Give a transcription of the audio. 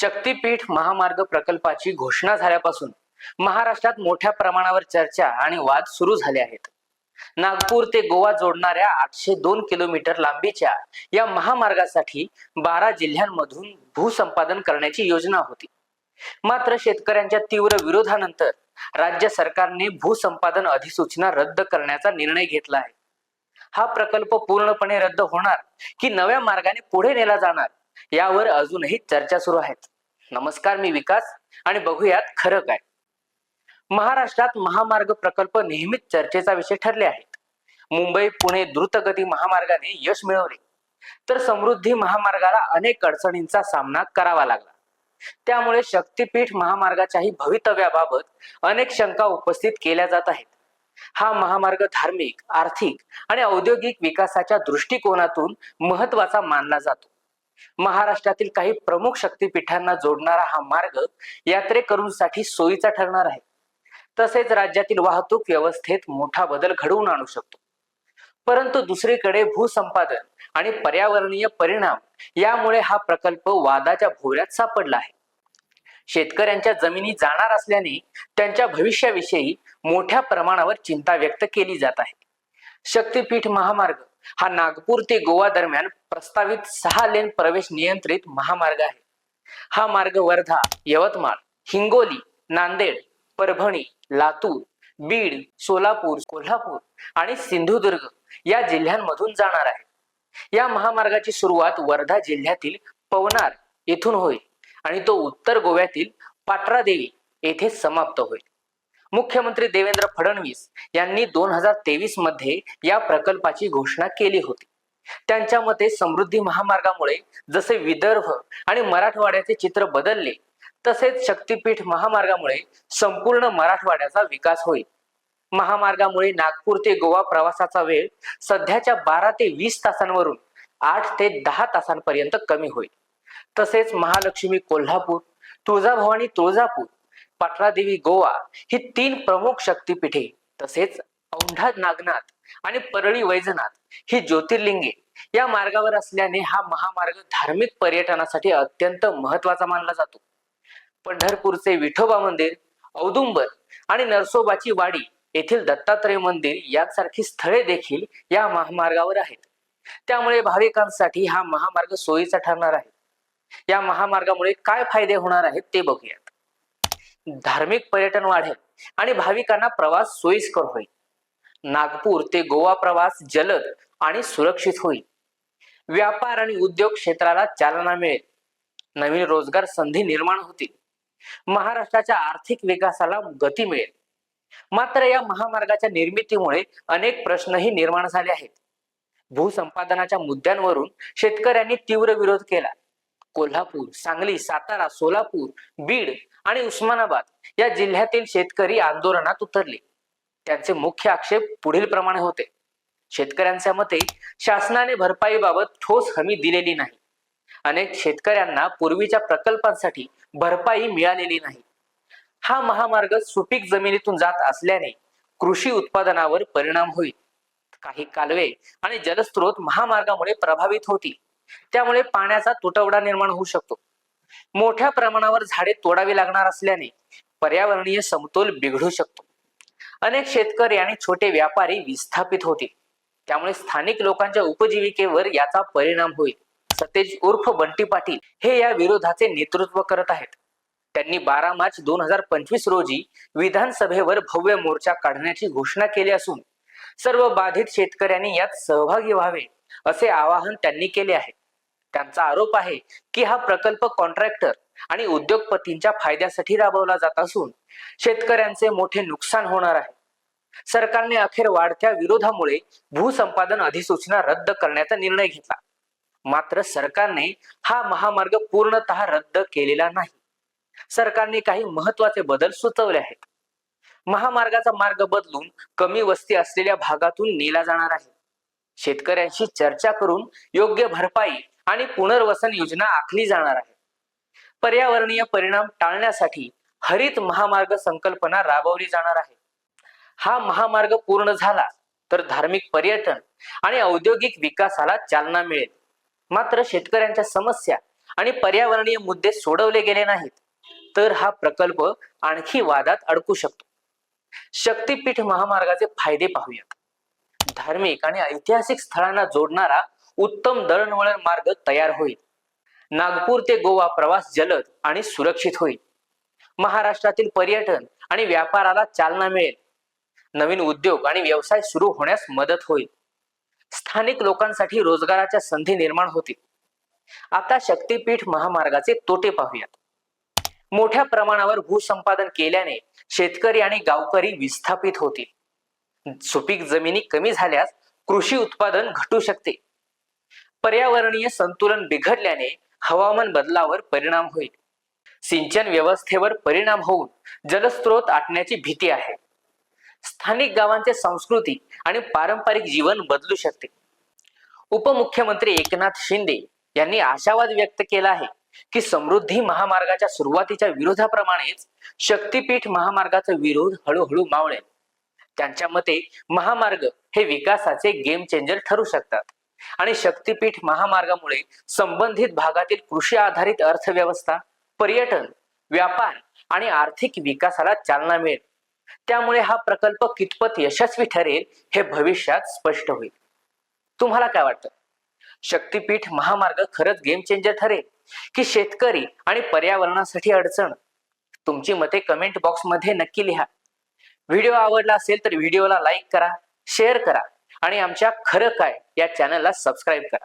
शक्तीपीठ महामार्ग प्रकल्पाची घोषणा झाल्यापासून महाराष्ट्रात मोठ्या प्रमाणावर चर्चा आणि वाद सुरू झाले आहेत. नागपूर ते गोवा जोडणाऱ्या आठशे दोन किलोमीटर लांबीच्या या महामार्गासाठी बारा जिल्ह्यांमधून भूसंपादन करण्याची योजना होती. मात्र शेतकऱ्यांच्या तीव्र विरोधानंतर राज्य सरकारने भूसंपादन अधिसूचना रद्द करण्याचा निर्णय घेतला आहे. हा प्रकल्प पूर्णपणे रद्द होणार की नव्या मार्गाने पुढे नेला जाणार यावर अजूनही चर्चा सुरू आहेत. नमस्कार मी विकास आणि बघूयात खरं काय. महाराष्ट्रात महामार्ग प्रकल्प नेहमीच चर्चेचा विषय ठरले आहेत. मुंबई पुणे द्रुतगती महामार्गाने यश मिळवले. तर समृद्धी महामार्गाला अनेक अडचणींचा सामना करावा लागला. त्यामुळे शक्तीपीठ महामार्गाच्याही भवितव्याबाबत अनेक शंका उपस्थित केल्या जात आहेत. हा महामार्ग धार्मिक आर्थिक आणि औद्योगिक विकासाच्या दृष्टिकोनातून महत्त्वाचा मानला जातो. महाराष्ट्रातील काही प्रमुख शक्तीपीठांना जोडणारा हा मार्ग यात्रेकरूंसाठी सोयीचा ठरणार आहे. तसेच राज्यातील वाहतूक व्यवस्थेत मोठा बदल घडवून आणू शकतो. परंतु दुसरीकडे भूसंपादन आणि पर्यावरणीय परिणाम यामुळे हा प्रकल्प वादाच्या भोवऱ्यात सापडला आहे. शेतकऱ्यांच्या जमिनी जाणार असल्याने त्यांच्या भविष्याविषयी मोठ्या प्रमाणावर चिंता व्यक्त केली जात आहे. शक्तीपीठ महामार्ग हा नागपूर ते गोवा दरम्यान प्रस्तावित सहा लेन प्रवेश नियंत्रित महामार्ग आहे. हा मार्ग वर्धा यवतमाळ हिंगोली नांदेड परभणी लातूर बीड सोलापूर कोल्हापूर आणि सिंधुदुर्ग या जिल्ह्यांमधून जाणार आहे. या महामार्गाची सुरुवात वर्धा जिल्ह्यातील पवनार येथून होईल आणि तो उत्तर गोव्यातील पाटरा देवी येथे समाप्त होईल. मुख्यमंत्री देवेंद्र फडणवीस यांनी दोन हजार तेवीसमध्ये या प्रकल्पाची घोषणा केली होती. त्यांच्या मते समृद्धी महामार्गामुळे जसे विदर्भ आणि मराठवाड्याचे चित्र बदलले तसेच शक्तीपीठ महामार्गामुळे संपूर्ण मराठवाड्याचा विकास होईल. महामार्गामुळे नागपूर ते गोवा प्रवासाचा वेळ सध्याच्या बारा ते वीस तासांवरून आठ ते दहा तासांपर्यंत कमी होईल. तसेच महालक्ष्मी कोल्हापूर तुळजाभवानी तुळजापूर पाटलादेवी गोवा ही तीन प्रमुख शक्तीपीठे तसेच औंढा नागनाथ आणि परळी वैजनाथ ही ज्योतिर्लिंगे. या मार्गावर असल्याने हा महामार्ग धार्मिक पर्यटनासाठी अत्यंत महत्त्वाचा मानला जातो. पंढरपूरचे विठोबा मंदिर औदुंबर आणि नरसोबाची वाडी येथील दत्तात्रय मंदिर यासारखी स्थळे देखील या महामार्गावर आहेत. त्यामुळे भाविकांसाठी हा महामार्ग सोयीचा ठरणार आहे. या महामार्गामुळे काय फायदे होणार आहेत ते बघूयात. धार्मिक पर्यटन वाढेल आणि भाविकांना प्रवास सोयीस्कर होईल. नागपूर ते गोवा प्रवास जलद आणि सुरक्षित होईल. व्यापार आणि उद्योग क्षेत्राला चालना मिळेल. नवीन रोजगार संधी निर्माण होतील. महाराष्ट्राच्या आर्थिक विकासाला गती मिळेल. मात्र या महामार्गाच्या निर्मितीमुळे अनेक प्रश्नही निर्माण झाले आहेत. भूसंपादनाच्या मुद्द्यांवरून शेतकऱ्यांनी तीव्र विरोध केला. कोल्हापूर सांगली सातारा सोलापूर बीड आणि उस्मानाबाद या जिल्ह्यातील शेतकरी आंदोलनात उतरले. त्यांचे मुख्य आक्षेप पुढील प्रमाणे होते. शेतकऱ्यांच्या मते शासनाने भरपाईबाबत ठोस हमी दिलेली नाही. अनेक शेतकऱ्यांना पूर्वीच्या प्रकल्पांसाठी भरपाई मिळालेली नाही. हा महामार्ग सुपीक जमिनीतून जात असल्याने कृषी उत्पादनावर परिणाम होईल. काही कालवे आणि जलस्रोत महामार्गामुळे प्रभावित होतील. त्यामुळे पाण्याचा तुटवडा निर्माण होऊ शकतो. मोठ्या प्रमाणावर झाडे तोडावी लागणार असल्याने पर्यावरणीय समतोल बिघडू शकतो. अनेक शेतकरी आणि छोटे व्यापारी विस्थापित होतील. त्यामुळे स्थानिक लोकांच्या उपजीविकेवर याचा परिणाम होईल. सतेज उर्फ बंटी पाटील हे या विरोधाचे नेतृत्व करत आहेत. त्यांनी बारा मार्च दोन हजार पंचवीस रोजी विधानसभेवर भव्य मोर्चा काढण्याची घोषणा केली असून सर्व बाधित शेतकऱ्यांनी यात सहभागी व्हावे. असे आवाहन त्यांनी केले आहे. त्यांचा आरोप आहे की हा प्रकल्प कॉन्ट्रॅक्टर आणि उद्योगपतींच्या फायद्यासाठी राबवला जात असून शेतकऱ्यांचे मोठे नुकसान होणार आहे. सरकारने अखेर वाढत्या विरोधामुळे भूसंपादन अधिसूचना रद्द करण्याचा निर्णय घेतला. मात्र सरकारने हा महामार्ग पूर्णतः रद्द केलेला नाही. सरकारने काही महत्त्वाचे बदल सुचवले आहेत. महामार्गाचा मार्ग बदलून कमी वस्ती असलेल्या भागातून नेला जाणार आहे. शेतकऱ्यांशी चर्चा करून योग्य भरपाई आणि पुनर्वसन योजना आखली जाणार आहे. पर्यावरणीय परिणाम टाळण्यासाठी हरित महामार्ग संकल्पना राबवली जाणार आहे. हा महामार्ग पूर्ण झाला तर धार्मिक पर्यटन आणि औद्योगिक विकासाला चालना मिळेल. मात्र शेतकऱ्यांच्या समस्या आणि पर्यावरणीय मुद्दे सोडवले गेले नाहीत तर हा प्रकल्प आणखी वादात अडकू शकतो. शक्तीपीठ महामार्गाचे फायदे पाहूयात. धार्मिक आणि ऐतिहासिक स्थळांना जोडणारा उत्तम दळणवळण मार्ग तयार होईल. नागपूर ते गोवा प्रवास जलद आणि सुरक्षित होईल. महाराष्ट्रातील पर्यटन आणि व्यापाराला चालना मिळेल. नवीन उद्योग आणि व्यवसाय सुरू होण्यास मदत होईल. स्थानिक लोकांसाठी रोजगाराच्या संधी निर्माण होतील. आता शक्तीपीठ महामार्गाचे तोटे पाहूयात. मोठ्या प्रमाणावर भूसंपादन केल्याने शेतकरी आणि गावकरी विस्थापित होतील. सुपीक जमिनी कमी झाल्यास कृषी उत्पादन घटू शकते. पर्यावरणीय संतुलन बिघडल्याने हवामान बदलावर परिणाम होईल. सिंचन व्यवस्थेवर परिणाम होऊन जलस्रोत आटण्याची भीती आहे. स्थानिक गावांचे संस्कृती आणि पारंपरिक जीवन बदलू शकते. उपमुख्यमंत्री एकनाथ शिंदे यांनी आशावाद व्यक्त केला आहे की समृद्धी महामार्गाच्या सुरुवातीच्या विरोधाप्रमाणेच शक्तीपीठ महामार्गाचा विरोध हळूहळू मावळेल. त्यांच्या मते महामार्ग हे विकासाचे गेम चेंजर ठरू शकतात. आणि शक्तीपीठ महामार्गामुळे संबंधित भागातील कृषी आधारित अर्थव्यवस्था पर्यटन व्यापार आणि आर्थिक विकासाला चालना मिळेल. त्यामुळे हा प्रकल्प कितपत यशस्वी ठरेल हे भविष्यात स्पष्ट होईल. तुम्हाला काय वाटतं? शक्तीपीठ महामार्ग खरंच गेम चेंजर ठरेल की शेतकरी आणि पर्यावरणासाठी अडचण? तुमची मते कमेंट बॉक्समध्ये नक्की लिहा. व्हिडिओ आवडला असेल तर व्हिडिओला लाईक करा शेअर करा आणि आमच्या खरं काय या चॅनलला सबस्क्राईब करा.